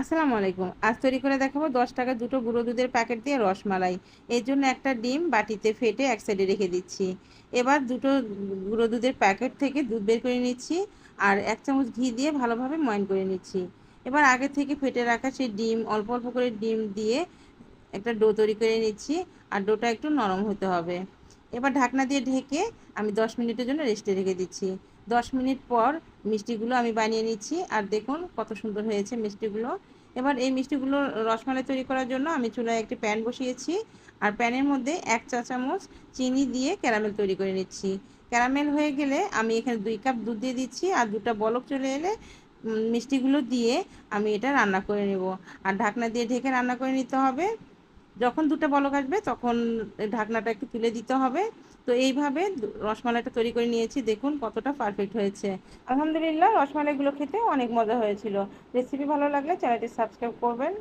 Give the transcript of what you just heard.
আসসালামু আলাইকুম। আজ তৈরি করে দেখাবো দশ টাকা দুটো গুঁড়ো দুধের প্যাকেট দিয়ে রসমালাই। এর জন্য একটা ডিম বাটিতে ফেটে এক সাইডে রেখে দিচ্ছি। এবার দুটো গুঁড়ো দুধের প্যাকেট থেকে দুধ বের করে নিচ্ছি আর এক চামচ ঘি দিয়ে ভালোভাবে ময়ন করে নিচ্ছি। এবার আগে থেকে ফেটে রাখা সেই ডিম, অল্প অল্প করে ডিম দিয়ে একটা ডো তৈরি করে নিচ্ছি আর ডোটা একটু নরম হতে হবে। এবার ঢাকনা দিয়ে ঢেকে আমি দশ মিনিটের জন্য রেস্টে রেখে দিচ্ছি। দশ মিনিট পর মিষ্টিগুলো আমি বানিয়ে নিচ্ছি। আর দেখুন কত সুন্দর হয়েছে মিষ্টিগুলো। এবার এই মিষ্টিগুলো রসমালাই তৈরি করার জন্য আমি চুলায় একটি প্যান বসিয়েছি। আর প্যানের মধ্যে এক চা চামচ চিনি দিয়ে ক্যারামেল তৈরি করে নিচ্ছি। ক্যারামেল হয়ে গেলে আমি এখানে দুই কাপ দুধ দিয়ে দিচ্ছি। আর দুটা বলক চলে এলে মিষ্টিগুলো দিয়ে আমি এটা রান্না করে নেব। আর ঢাকনা দিয়ে ঢেকে রান্না করে নিতে হবে। যখন দুটো বলক আসবে, তখন ঢাকনাটা একটু তুলে দিতে হবে। তো এইভাবে রসমালাইটা তৈরি করে নিয়েছি। দেখুন কতটা পারফেক্ট হয়েছে। আলহামদুলিল্লাহ, রসমালাইগুলো খেতে অনেক মজা হয়েছিল। রেসিপি ভালো লাগলে চ্যানেলটি সাবস্ক্রাইব করবেন।